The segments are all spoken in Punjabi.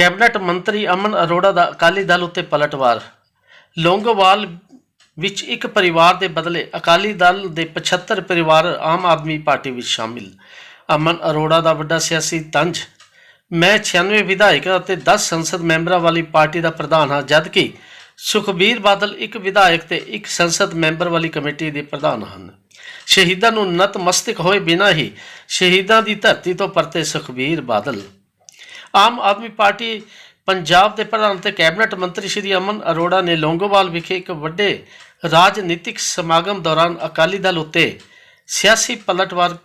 ਕੈਬਨਿਟ ਮੰਤਰੀ ਅਮਨ ਅਰੋੜਾ ਦਾ ਅਕਾਲੀ ਦਲ ਉੱਤੇ ਪਲਟਵਾਰ। ਲੌਂਗੋਵਾਲ ਵਿੱਚ ਇੱਕ ਪਰਿਵਾਰ ਦੇ ਬਦਲੇ ਅਕਾਲੀ ਦਲ ਦੇ 75 ਪਰਿਵਾਰ ਆਮ ਆਦਮੀ ਪਾਰਟੀ ਵਿੱਚ ਸ਼ਾਮਿਲ। ਅਮਨ ਅਰੋੜਾ ਦਾ ਵੱਡਾ ਸਿਆਸੀ ਤੰਜ। ਮੈਂ 96 ਵਿਧਾਇਕ ਅਤੇ 10 ਸੰਸਦ ਮੈਂਬਰਾਂ ਵਾਲੀ ਪਾਰਟੀ ਦਾ ਪ੍ਰਧਾਨ ਹਾਂ, ਜਦਕਿ ਸੁਖਬੀਰ ਬਾਦਲ ਇੱਕ ਵਿਧਾਇਕ ਤੇ ਇੱਕ ਸੰਸਦ ਮੈਂਬਰ ਵਾਲੀ ਕਮੇਟੀ ਦੇ ਪ੍ਰਧਾਨ ਹਨ। ਸ਼ਹੀਦਾਂ ਨੂੰ ਨਤਮਸਤਕ ਹੋਏ ਬਿਨਾਂ ਹੀ ਸ਼ਹੀਦਾਂ ਦੀ ਧਰਤੀ ਤੋਂ ਪਰਤੇ ਸੁਖਬੀਰ ਬਾਦਲ। ਆਮ ਆਦਮੀ ਪਾਰਟੀ ਪੰਜਾਬ ਦੇ ਪ੍ਰਧਾਨ ਤੇ ਕੈਬਨਿਟ ਮੰਤਰੀ ਸ਼੍ਰੀ ਅਮਨ ਅਰੋੜਾ ਨੇ ਲੌਂਗੋਵਾਲ ਵਿਖੇ ਇੱਕ ਵੱਡੇ ਰਾਜਨੀਤਿਕ ਸਮਾਗਮ ਦੌਰਾਨ ਅਕਾਲੀ ਦਲ ਉੱਤੇ ਸਿਆਸੀ ਪਲਟਵਾਰ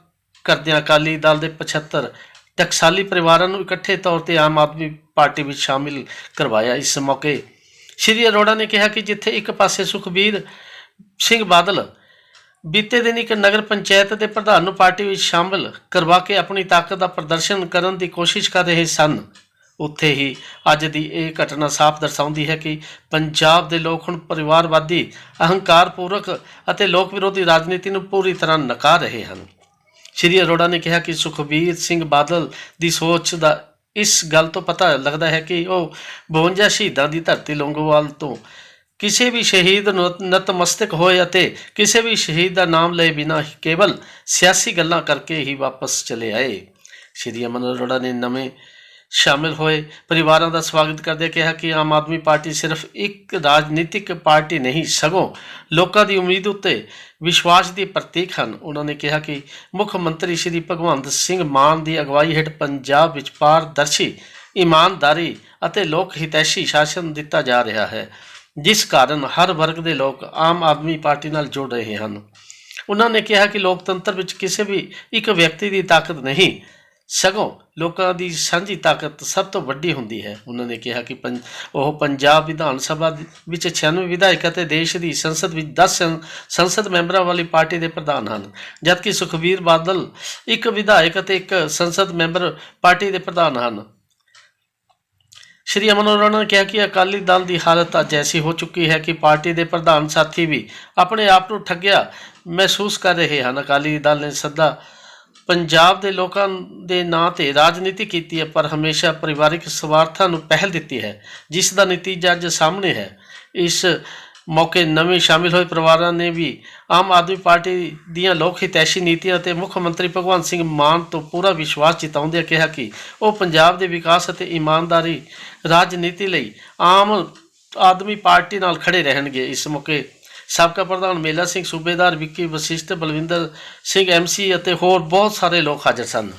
ਕਰਦਿਆਂ ਅਕਾਲੀ ਦਲ ਦੇ 75 ਟਕਸਾਲੀ ਪਰਿਵਾਰਾਂ ਨੂੰ ਇਕੱਠੇ ਤੌਰ ਤੇ ਆਮ ਆਦਮੀ ਪਾਰਟੀ ਵਿੱਚ ਸ਼ਾਮਿਲ ਕਰਵਾਇਆ। ਇਸ ਮੌਕੇ ਸ਼੍ਰੀ ਅਰੋੜਾ ਨੇ ਕਿਹਾ ਕਿ ਜਿੱਥੇ ਇੱਕ ਪਾਸੇ ਸੁਖਬੀਰ ਸਿੰਘ ਬਾਦਲ ਬੀਤੇ ਦਿਨ ਇੱਕ ਨਗਰ ਪੰਚਾਇਤ ਦੇ ਪ੍ਰਧਾਨ ਨੂੰ ਪਾਰਟੀ ਵਿੱਚ ਸ਼ਾਮਲ ਕਰਵਾ ਕੇ ਆਪਣੀ ਤਾਕਤ ਦਾ ਪ੍ਰਦਰਸ਼ਨ ਕਰਨ ਦੀ ਕੋਸ਼ਿਸ਼ ਕਰ ਰਹੇ ਸਨ। ਉੱਥੇ ਹੀ ਅੱਜ ਦੀ ਇਹ ਘਟਨਾ ਸਾਫ਼ ਦਰਸਾਉਂਦੀ ਹੈ ਕਿ ਪੰਜਾਬ ਦੇ ਲੋਕ ਹੁਣ ਪਰਿਵਾਰਵਾਦੀ, ਅਹੰਕਾਰਪੂਰਕ ਅਤੇ ਲੋਕ ਵਿਰੋਧੀ ਰਾਜਨੀਤੀ ਨੂੰ ਪੂਰੀ ਤਰ੍ਹਾਂ ਨਕਾਰ ਰਹੇ ਹਨ। ਸ਼੍ਰੀ ਅਰੋੜਾ ਨੇ ਕਿਹਾ ਕਿ ਸੁਖਬੀਰ ਸਿੰਘ ਬਾਦਲ ਦੀ ਸੋਚ ਦਾ ਇਸ ਗੱਲ ਤੋਂ ਪਤਾ ਲੱਗਦਾ ਹੈ ਕਿ ਉਹ 52 ਸ਼ਹੀਦਾਂ ਦੀ ਧਰਤੀ ਲੌਂਗੋਵਾਲ ਤੋਂ ਕਿਸੇ ਵੀ ਸ਼ਹੀਦ ਨੂੰ ਨਤਮਸਤਕ ਹੋਏ ਅਤੇ ਕਿਸੇ ਵੀ ਸ਼ਹੀਦ ਦਾ ਨਾਮ ਲਏ ਬਿਨਾਂ ਕੇਵਲ ਸਿਆਸੀ ਗੱਲਾਂ ਕਰਕੇ ਹੀ ਵਾਪਸ ਚਲੇ ਆਏ। ਸ਼੍ਰੀ ਅਮਨ ਅਰੋੜਾ ਨੇ ਨਵੇਂ ਸ਼ਾਮਿਲ ਹੋਏ। ਪਰਿਵਾਰਾਂ ਦਾ ਸਵਾਗਤ ਕਰਦੇ ਕਿਹਾ ਕਿ ਆਮ ਆਦਮੀ ਪਾਰਟੀ ਸਿਰਫ ਇੱਕ ਰਾਜਨੀਤਿਕ ਪਾਰਟੀ ਨਹੀਂ, ਸਗੋਂ ਲੋਕਾਂ ਦੀ ਉਮੀਦ ਉੱਤੇ ਵਿਸ਼ਵਾਸ ਦੀ ਪ੍ਰਤੀਕ ਹਨ। ਉਹਨਾਂ ਨੇ ਕਿਹਾ ਕਿ ਮੁੱਖ ਮੰਤਰੀ ਸ਼੍ਰੀ ਭਗਵੰਤ ਸਿੰਘ ਮਾਨ ਦੀ ਅਗਵਾਈ ਹੇਠ ਪੰਜਾਬ ਵਿੱਚ ਪਾਰਦਰਸ਼ੀ, ਇਮਾਨਦਾਰੀ ਅਤੇ ਲੋਕ ਹਿਤੈਸ਼ੀ ਸ਼ਾਸਨ ਦਿੱਤਾ ਜਾ ਰਿਹਾ ਹੈ। ਜਿਸ ਕਾਰਨ ਹਰ ਵਰਗ ਦੇ ਲੋਕ ਆਮ ਆਦਮੀ ਪਾਰਟੀ ਨਾਲ ਜੁੜ ਰਹੇ ਹਨ। ਉਹਨਾਂ ਨੇ ਕਿਹਾ ਕਿ ਲੋਕਤੰਤਰ ਵਿੱਚ ਕਿਸੇ ਵੀ ਇੱਕ ਵਿਅਕਤੀ ਦੀ ਤਾਕਤ ਨਹੀਂ, ਸਗੋਂ ਲੋਕਾਂ ਦੀ ਸਾਂਝੀ ਤਾਕਤ ਸਭ ਤੋਂ ਵੱਡੀ ਹੁੰਦੀ ਹੈ। ਉਹਨਾਂ ਨੇ ਕਿਹਾ ਕਿ ਪੰਜ- ਉਹ ਪੰਜਾਬ ਵਿਧਾਨ ਸਭਾ ਵਿੱਚ 96 ਵਿਧਾਇਕ ਅਤੇ ਦੇਸ਼ ਦੀ ਸੰਸਦ ਵਿੱਚ 10 ਸੰਸਦ ਮੈਂਬਰਾਂ ਵਾਲੀ ਪਾਰਟੀ ਦੇ ਪ੍ਰਧਾਨ ਹਨ। ਜਦਕਿ ਸੁਖਬੀਰ ਬਾਦਲ ਇੱਕ ਵਿਧਾਇਕ ਅਤੇ ਇੱਕ ਸੰਸਦ ਮੈਂਬਰ ਪਾਰਟੀ ਦੇ ਪ੍ਰਧਾਨ ਹਨ। ਸ਼੍ਰੀ ਅਮਨ ਅਰੋੜਾ ਨੇ ਕਿਹਾ ਕਿ ਅਕਾਲੀ ਦਲ ਦੀ ਹਾਲਤ ਅੱਜ ਐਸੀ ਹੋ ਚੁੱਕੀ ਹੈ ਕਿ ਪਾਰਟੀ ਦੇ ਪ੍ਰਧਾਨ ਸਾਥੀ ਵੀ ਆਪਣੇ ਆਪ ਨੂੰ ਠੱਗਿਆ ਮਹਿਸੂਸ ਕਰ ਰਹੇ ਹਨ। ਅਕਾਲੀ ਦਲ ਨੇ ਸੱਦਾ ਪੰਜਾਬ ਦੇ ਲੋਕਾਂ ਦੇ ਨਾਂ ਤੇ ਰਾਜਨੀਤੀ ਕੀਤੀ ਹੈ, ਪਰ ਹਮੇਸ਼ਾ ਪਰਿਵਾਰਿਕ ਸਵਾਰਥਾਂ ਨੂੰ ਪਹਿਲ ਦਿੱਤੀ ਹੈ, ਜਿਸ ਦਾ ਨਤੀਜਾ ਅੱਜ ਸਾਹਮਣੇ ਹੈ। ਇਸ ਮੌਕੇ ਨਵੇਂ ਸ਼ਾਮਿਲ ਹੋਏ ਪਰਿਵਾਰਾਂ ਨੇ ਵੀ ਆਮ ਆਦਮੀ ਪਾਰਟੀ ਦੀਆਂ ਲੋਕ ਹਿਤੈਸ਼ੀ ਨੀਤੀਆਂ ਅਤੇ ਮੁੱਖ ਮੰਤਰੀ ਭਗਵੰਤ ਸਿੰਘ ਮਾਨ ਤੋਂ ਪੂਰਾ ਵਿਸ਼ਵਾਸ ਜਿਤਾਉਂਦਿਆਂ ਕਿਹਾ ਕਿ ਉਹ ਪੰਜਾਬ ਦੇ ਵਿਕਾਸ ਅਤੇ ਇਮਾਨਦਾਰੀ ਰਾਜਨੀਤੀ ਲਈ ਆਮ ਆਦਮੀ ਪਾਰਟੀ ਨਾਲ ਖੜੇ ਰਹਿਣਗੇ। ਇਸ ਮੌਕੇ ਸਾਬਕਾ ਪ੍ਰਧਾਨ ਮੇਲਾ ਸਿੰਘ ਸੂਬੇਦਾਰ ਵਿੱਕੀ ਵਸਿਸ਼ਟ, ਬਲਵਿੰਦਰ ਸਿੰਘ ਐਮਸੀ ਅਤੇ ਹੋਰ ਬਹੁਤ ਸਾਰੇ ਲੋਕ ਹਾਜ਼ਰ ਸਨ।